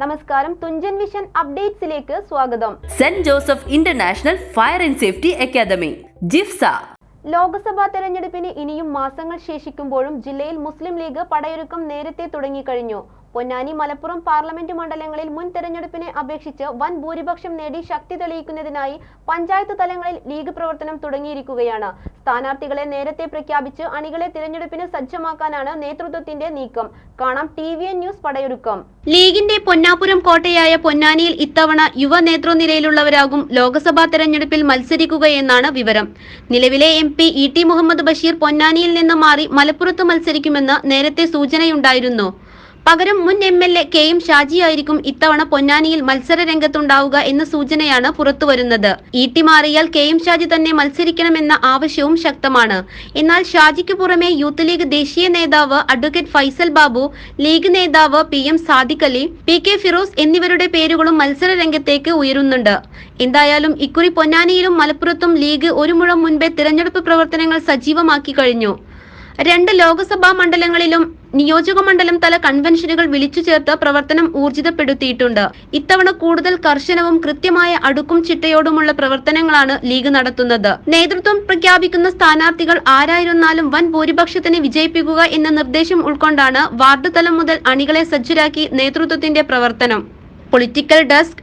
നമസ്കാരം. തുഞ്ചൻ വിഷൻ അപ്ഡേറ്റ്സിലേക്ക് സ്വാഗതം. Saint Joseph international fire and safety academy JIFS. Lok തെരഞ്ഞെടുപ്പിന് ഇനിയും മാസങ്ങൾ ശേഷിക്കുമ്പോഴും ജില്ലയിൽ മുസ്ലിം ലീഗ് പടയൊരുക്കം നേരത്തെ തുടങ്ങിക്കഴിഞ്ഞു. പൊന്നാനി മലപ്പുറം പാർലമെന്റ് മണ്ഡലങ്ങളിൽ മുൻ തെരഞ്ഞെടുപ്പിനെ അപേക്ഷിച്ച് വൻ ഭൂരിപക്ഷം നേടി ശക്തി തെളിയിക്കുന്നതിനായി പഞ്ചായത്ത് തലങ്ങളിൽ ലീഗ് പ്രവർത്തനം തുടങ്ങിയിരിക്കുകയാണ്. സ്ഥാനാർത്ഥികളെ നേരത്തെ പ്രഖ്യാപിച്ച് അണികളെ തിരഞ്ഞെടുപ്പിന് സജ്ജമാക്കാനാണ് നേതൃത്വത്തിന്റെ നീക്കം. കാണാം ടി വി എൻ ന്യൂസ് പടയൊരുക്കം. ലീഗിന്റെ പൊന്നാപുരം കോട്ടയായ പൊന്നാനിയിൽ ഇത്തവണ യുവ നേതൃനിരയിലുള്ളവരാകും ലോക്സഭാ തെരഞ്ഞെടുപ്പിൽ മത്സരിക്കുകയെന്നാണ് വിവരം. നിലവിലെ M P E T Muhammad Basheer പൊന്നാനിയിൽ നിന്ന് മാറി മലപ്പുറത്ത് മത്സരിക്കുമെന്ന് നേരത്തെ സൂചനയുണ്ടായിരുന്നു. പകരം മുൻ M L A K M ഷാജിയായിരിക്കും ഇത്തവണ പൊന്നാനിയിൽ മത്സര രംഗത്തുണ്ടാവുക എന്ന സൂചനയാണ് പുറത്തുവരുന്നത് ഇ ടി മാറിയാൽ കെ എം ഷാജി തന്നെ മത്സരിക്കണമെന്ന ആവശ്യവും ശക്തമാണ്. എന്നാൽ ഷാജിക്ക് പുറമെ യൂത്ത് ലീഗ് ദേശീയ നേതാവ് അഡ്വക്കേറ്റ് ഫൈസൽ ബാബു ലീഗ് നേതാവ് P M Sadiq Ali P K Firoz എന്നിവരുടെ പേരുകളും മത്സര രംഗത്തേക്ക് ഉയരുന്നുണ്ട്. എന്തായാലും ഇക്കുറി പൊന്നാനിയിലും മലപ്പുറത്തും ലീഗ് ഒരു മുഴം മുൻപേ തിരഞ്ഞെടുപ്പ് പ്രവർത്തനങ്ങൾ സജീവമാക്കി കഴിഞ്ഞു. രണ്ട് ലോക്സഭാ മണ്ഡലങ്ങളിലും നിയോജക മണ്ഡലം തല കൺവെൻഷനുകൾ വിളിച്ചു ചേർത്ത് പ്രവർത്തനം ഊർജിതപ്പെടുത്തിയിട്ടുണ്ട്. ഇത്തവണ കൂടുതൽ കർശനവും കൃത്യമായ അടുക്കും ചിട്ടയോടുമുള്ള പ്രവർത്തനങ്ങളാണ് ലീഗ് നടത്തുന്നത്. നേതൃത്വം പ്രഖ്യാപിക്കുന്ന സ്ഥാനാർത്ഥികൾ ആരായിരുന്നാലും വൻ ഭൂരിപക്ഷത്തിന് വിജയിപ്പിക്കുക എന്ന നിർദ്ദേശം ഉൾക്കൊണ്ടാണ് വാർഡ് തലം മുതൽ അണികളെ സജ്ജരാക്കി നേതൃത്വത്തിന്റെ പ്രവർത്തനം. Political desk